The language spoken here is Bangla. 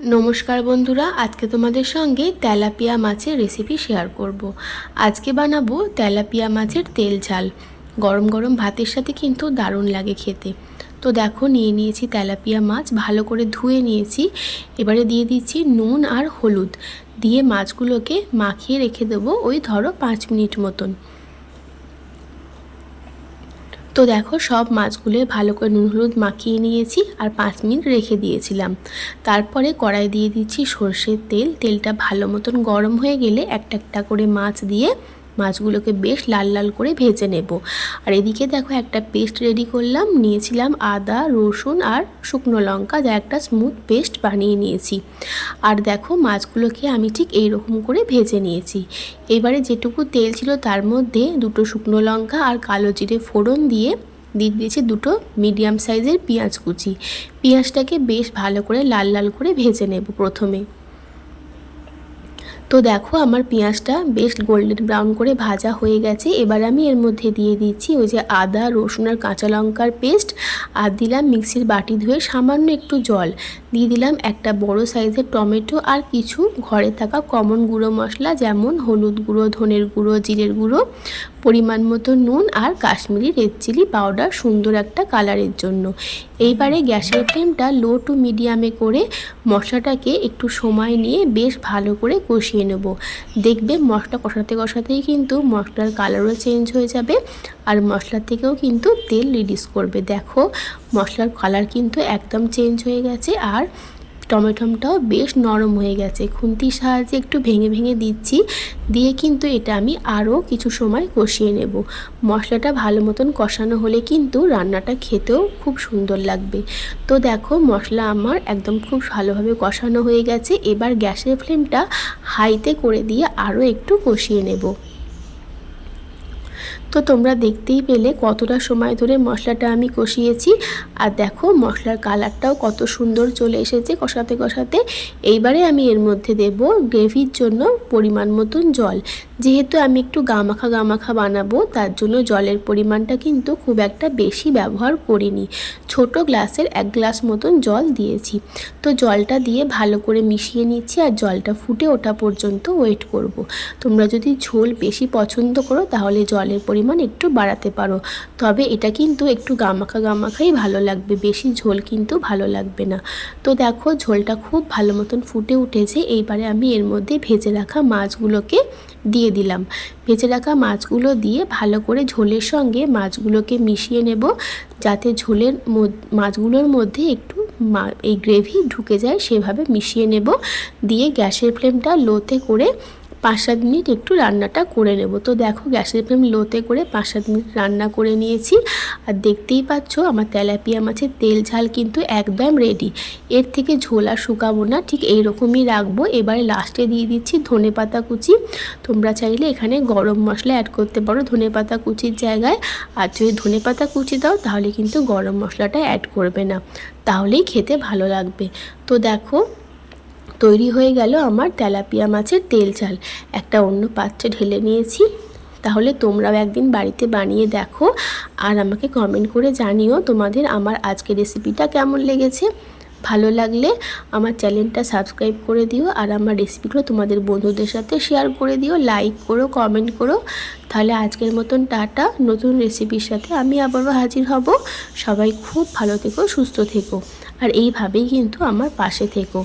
নমস্কার বন্ধুরা, আজকে তোমাদের সঙ্গে তেলাপিয়া মাছের রেসিপি শেয়ার করব। আজকে বানাবো তেলাপিয়া মাছের তেল ঝাল। গরম গরম ভাতের সাথে কিন্তু দারুণ লাগে খেতে। তো দেখো, নিয়ে নিয়েছি তেলাপিয়া মাছ, ভালো করে ধুয়ে নিয়েছি। এবারে দিয়ে দিচ্ছি নুন আর হলুদ। দিয়ে মাছগুলোকে মাখিয়ে রেখে দেবো ওই ধরো পাঁচ মিনিট মতন। তো দেখো, সব মাছগুলো ভালো করে নুন, হলুদ মাখিয়ে নিয়েছি আর পাঁচ মিনিট রেখে দিয়েছিলাম। তারপরে কড়াই দিয়ে দিচ্ছি সর্ষের তেল। তেলটা ভালো মতন গরম হয়ে গেলে একটা একটা করে মাছ দিয়ে মাছগুলোকে বেশ লাল লাল করে ভেজে নেব। আর এদিকে দেখো একটা পেস্ট রেডি করলাম, নিয়েছিলাম আদা, রসুন আর শুকনো লঙ্কা, যা একটা স্মুথ পেস্ট বানিয়ে নিয়েছি। আর দেখো মাছগুলোকে আমি ঠিক এই রকম করে ভেজে নিয়েছি। এবারে যেটুকু তেল ছিল তার মধ্যে দুটো শুকনো লঙ্কা আর কালো জিরে ফোড়ন দিয়ে দিয়ে দিয়েছি দুটো মিডিয়াম সাইজের পেঁয়াজ কুচি। পেঁয়াজটাকে বেশ ভালো করে লাল লাল করে ভেজে নেব প্রথমে। তো দেখো আমার পেঁয়াজটা বেশ গোল্ডেন ব্রাউন করে ভাজা হয়ে গেছে। এবার আমি এর মধ্যে দিয়ে দিচ্ছি ওই যে আদা, রসুন আর কাঁচা লঙ্কার পেস্ট আর দিলাম মিক্সির বাটি ধুয়ে সামান্য একটু জল। দিয়ে দিলাম একটা বড় সাইজের টমেটো আর কিছু ঘরে থাকা কমন গুঁড়ো মশলা যেমন হলুদ গুঁড়ো, ধনের গুঁড়ো, জিরের গুঁড়ো, পরিমাণ মতো নুন আর কাশ্মীরি রেড চিলি পাউডার সুন্দর একটা কালারের জন্য। এইবারে গ্যাসের ফ্লেমটা লো টু মিডিয়ামে করে মশলাটাকে একটু সময় নিয়ে বেশ ভালো করে কষিয়ে নেব। দেখবে মশলা কষাতে কষাতেই কিন্তু মশলার কালারও চেঞ্জ হয়ে যাবে আর মশলার থেকেও কিন্তু তেল রিডিউস করবে। দেখো, মশলার কালার কিন্তু একদম চেঞ্জ হয়ে গেছে আর টমেটোমটাও বেশ নরম হয়ে গেছে। খুন্তির সাহায্যে একটু ভেঙে ভেঙে দিচ্ছি। দিয়ে কিন্তু এটা আমি আরও কিছু সময় কষিয়ে নেব। মশলাটা ভালো মতন কষানো হলে কিন্তু রান্নাটা খেতেও খুব সুন্দর লাগবে। তো দেখো, মশলা আমার একদম খুব ভালোভাবে কষানো হয়ে গেছে। এবার গ্যাসের ফ্লেমটা হাইতে করে দিয়ে আরও একটু কষিয়ে নেব। তো তোমরা দেখতেই পেলে কতটা সময় ধরে মশলাটা আমি কষিয়েছি। আর দেখো মশলার কালারটাও কত সুন্দর চলে এসেছে কষাতে কষাতে। এইবারে আমি এর মধ্যে দেব গ্রেভির জন্য পরিমাণ মতন জল। যেহেতু আমি একটু গামাখা গামাখা বানাবো, তার জন্য জলের পরিমাণটা কিন্তু খুব একটা বেশি ব্যবহার করিনি। ছোট গ্লাসের এক গ্লাস মতন জল দিয়েছি। তো জলটা দিয়ে ভালো করে মিশিয়ে নিচ্ছি আর জলটা ফুটে ওঠা পর্যন্ত ওয়েট করব। তোমরা যদি ঝোল বেশি পছন্দ করো, তাহলে জলের একটু বাড়াতে পারো। তবে এটা কিন্তু একটু গামাখা গামাখাই ভালো লাগবে। বেশি ঝোল কিন্তু ভালো লাগবে না। তো দেখো, ঝোলটা খুব ভালো মতন ফুটে উঠেছে। এইবারে আমি এর মধ্যে ভেজে রাখা মাছগুলোকে দিয়ে দিলাম। ভেজে রাখা মাছগুলো দিয়ে ভালো করে ঝোলের সঙ্গে মাছগুলোকে মিশিয়ে নেব। যাতে ঝোলের মাছগুলোর মধ্যে একটু এই গ্রেভি ঢুকে যায়, সেভাবে মিশিয়ে নেব। দিয়ে গ্যাসের ফ্লেমটা লোতে করে পাঁচ সাত মিনিট একটু রান্নাটা করে নেব। তো দেখো গ্যাসের ফ্লেম লোতে করে পাঁচ সাত মিনিট রান্না করে নিয়েছি। আর দেখতেই পাচ্ছ আমার তেলাপিয়া মাছের তেল ঝাল কিন্তু একদম রেডি এর থেকে ঝোলা শুকাবো না, ঠিক এই রকমই রাখব। এবারে লাস্টে দিয়ে দিচ্ছি ধনে পাতা কুচি। তোমরা চাইলে এখানে গরম মশলা অ্যাড করতে পারো ধনে পাতা কুচির জায়গায়। আর যদি ধনে পাতা কুচি দাও তাহলে কিন্তু গরম মশলাটা অ্যাড করবে না। তাহলেই খেতে ভালো লাগবে। তো দেখো তৈরি হয়ে গেল আমার তেলাপিয়া মাছের তেল চাল একটা অন্য পাত্রে ঢেলে নিয়েছি। তাহলে তোমরাও একদিন বাড়িতে বানিয়ে দেখো আর আমাকে কমেন্ট করে জানিও তোমাদের আমার আজকের রেসিপিটা কেমন লেগেছে। ভালো লাগলে আমার চ্যানেলটা সাবস্ক্রাইব করে দিও আর আমার রেসিপিগুলো তোমাদের বন্ধুদের সাথে শেয়ার করে দিও লাইক করো কমেন্ট করো। তাহলে আজকের মতন টাটা, নতুন রেসিপির সাথে আমি আবারও হাজির হব। সবাই খুব ভালো থেকো, সুস্থ থেকো। আর এইভাবেই কিন্তু আমার পাশে থেকো।